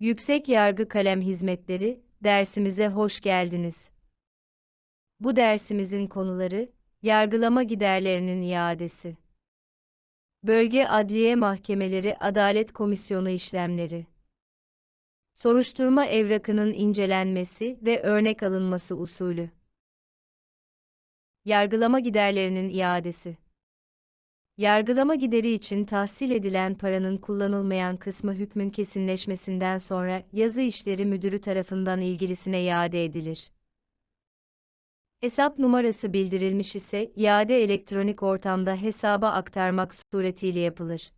Yüksek Yargı Kalem Hizmetleri dersimize hoş geldiniz. Bu dersimizin konuları yargılama giderlerinin iadesi. Bölge Adliye Mahkemeleri Adalet Komisyonu işlemleri. Soruşturma evrakının incelenmesi ve örnek alınması usulü. Yargılama giderlerinin iadesi. Yargılama gideri için tahsil edilen paranın kullanılmayan kısmı hükmün kesinleşmesinden sonra yazı işleri müdürü tarafından ilgilisine iade edilir. Hesap numarası bildirilmiş ise iade elektronik ortamda hesaba aktarmak suretiyle yapılır.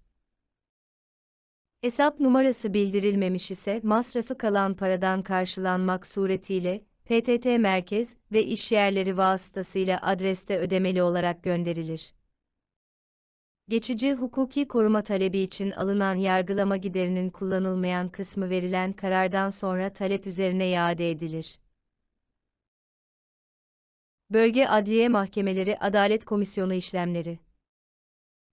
Hesap numarası bildirilmemiş ise masrafı kalan paradan karşılanmak suretiyle PTT merkez ve iş yerleri vasıtasıyla adreste ödemeli olarak gönderilir. Geçici hukuki koruma talebi için alınan yargılama giderinin kullanılmayan kısmı verilen karardan sonra talep üzerine iade edilir. Bölge Adliye Mahkemeleri Adalet Komisyonu işlemleri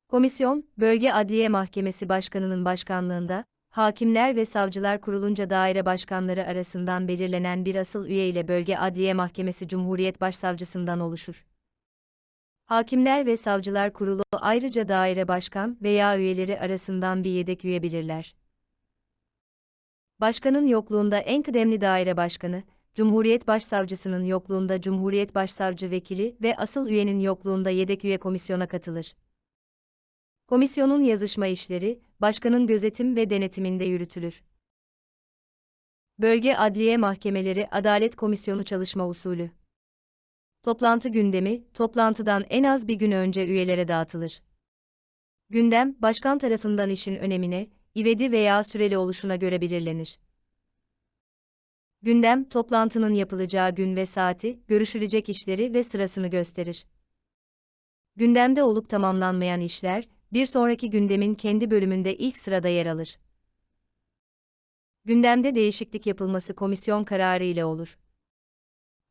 Komisyon, Bölge Adliye Mahkemesi Başkanı'nın başkanlığında, Hakimler ve Savcılar Kurulunca daire başkanları arasından belirlenen bir asıl üye ile Bölge Adliye Mahkemesi Cumhuriyet Başsavcısından oluşur. Hakimler ve Savcılar Kurulu ayrıca daire başkan veya üyeleri arasından bir yedek üye belirler. Başkanın yokluğunda en kıdemli daire başkanı, Cumhuriyet Başsavcısının yokluğunda Cumhuriyet Başsavcı Vekili ve asıl üyenin yokluğunda yedek üye komisyona katılır. Komisyonun yazışma işleri, başkanın gözetim ve denetiminde yürütülür. Bölge Adliye Mahkemeleri Adalet Komisyonu çalışma usulü. Toplantı gündemi, toplantıdan en az bir gün önce üyelere dağıtılır. Gündem, başkan tarafından işin önemine, ivedi veya süreli oluşuna göre belirlenir. Gündem, toplantının yapılacağı gün ve saati, görüşülecek işleri ve sırasını gösterir. Gündemde olup tamamlanmayan işler, bir sonraki gündemin kendi bölümünde ilk sırada yer alır. Gündemde değişiklik yapılması komisyon kararı ile olur.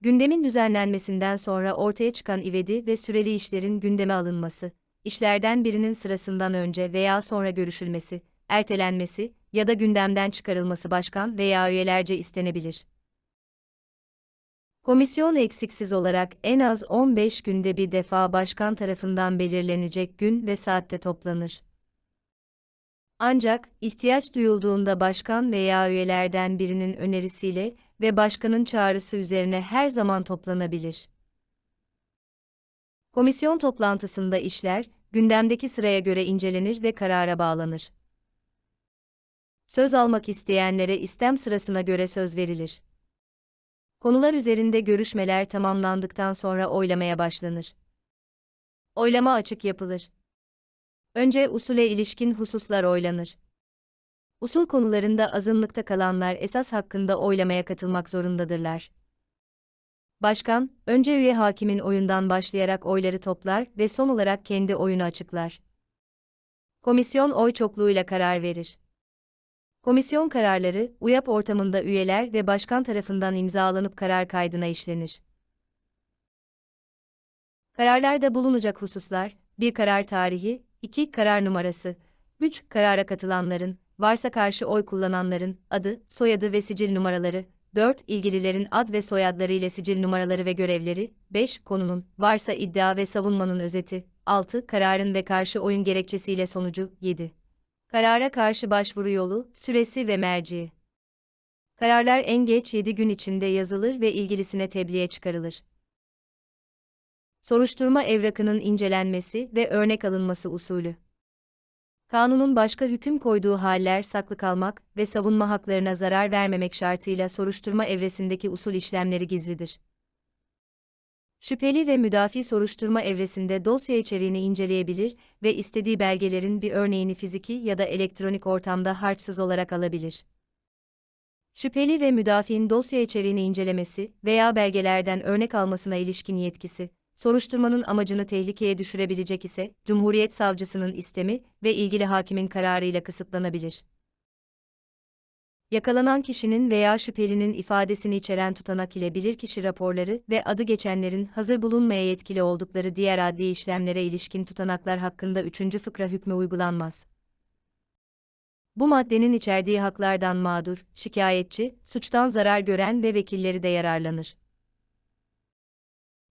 Gündemin düzenlenmesinden sonra ortaya çıkan ivedi ve süreli işlerin gündeme alınması, işlerden birinin sırasından önce veya sonra görüşülmesi, ertelenmesi ya da gündemden çıkarılması başkan veya üyelerce istenebilir. Komisyon eksiksiz olarak en az 15 günde bir defa başkan tarafından belirlenecek gün ve saatte toplanır. Ancak ihtiyaç duyulduğunda başkan veya üyelerden birinin önerisiyle ve başkanın çağrısı üzerine her zaman toplanabilir. Komisyon toplantısında işler, gündemdeki sıraya göre incelenir ve karara bağlanır. Söz almak isteyenlere istem sırasına göre söz verilir. Konular üzerinde görüşmeler tamamlandıktan sonra oylamaya başlanır. Oylama açık yapılır. Önce usule ilişkin hususlar oylanır. Usul konularında azınlıkta kalanlar esas hakkında oylamaya katılmak zorundadırlar. Başkan, önce üye hakimin oyundan başlayarak oyları toplar ve son olarak kendi oyunu açıklar. Komisyon oy çokluğuyla karar verir. Komisyon kararları, UYAP ortamında üyeler ve başkan tarafından imzalanıp karar kaydına işlenir. Kararlarda bulunacak hususlar, 1 karar tarihi, 2 karar numarası, 3 karara katılanların, varsa karşı oy kullananların adı, soyadı ve sicil numaraları, 4 ilgililerin ad ve soyadları ile sicil numaraları ve görevleri, 5 konunun, varsa iddia ve savunmanın özeti, 6 kararın ve karşı oyun gerekçesiyle sonucu, 7 karara karşı başvuru yolu, süresi ve merci. Kararlar en geç 7 gün içinde yazılır ve ilgilisine tebliğe çıkarılır. Soruşturma evrakının incelenmesi ve örnek alınması usulü. Kanunun başka hüküm koyduğu haller saklı kalmak ve savunma haklarına zarar vermemek şartıyla soruşturma evresindeki usul işlemleri gizlidir. Şüpheli ve müdafi soruşturma evresinde dosya içeriğini inceleyebilir ve istediği belgelerin bir örneğini fiziki ya da elektronik ortamda harçsız olarak alabilir. Şüpheli ve müdafiin dosya içeriğini incelemesi veya belgelerden örnek almasına ilişkin yetkisi, soruşturmanın amacını tehlikeye düşürebilecek ise, Cumhuriyet Savcısının istemi ve ilgili hakimin kararıyla kısıtlanabilir. Yakalanan kişinin veya şüphelinin ifadesini içeren tutanak ile bilirkişi raporları ve adı geçenlerin hazır bulunmaya yetkili oldukları diğer adli işlemlere ilişkin tutanaklar hakkında 3. fıkra hükmü uygulanmaz. Bu maddenin içerdiği haklardan mağdur, şikayetçi, suçtan zarar gören ve vekilleri de yararlanır.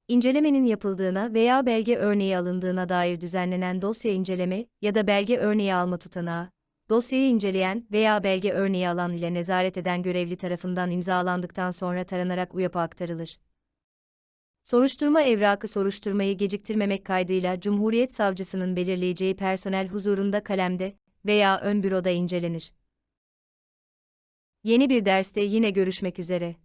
İncelemenin yapıldığına veya belge örneği alındığına dair düzenlenen dosya inceleme ya da belge örneği alma tutanağı, dosyayı inceleyen veya belge örneği alan ile nezaret eden görevli tarafından imzalandıktan sonra taranarak UYAP'a aktarılır. Soruşturma evrakı soruşturmayı geciktirmemek kaydıyla Cumhuriyet Savcısının belirleyeceği personel huzurunda kalemde veya ön büroda incelenir. Yeni bir derste yine görüşmek üzere.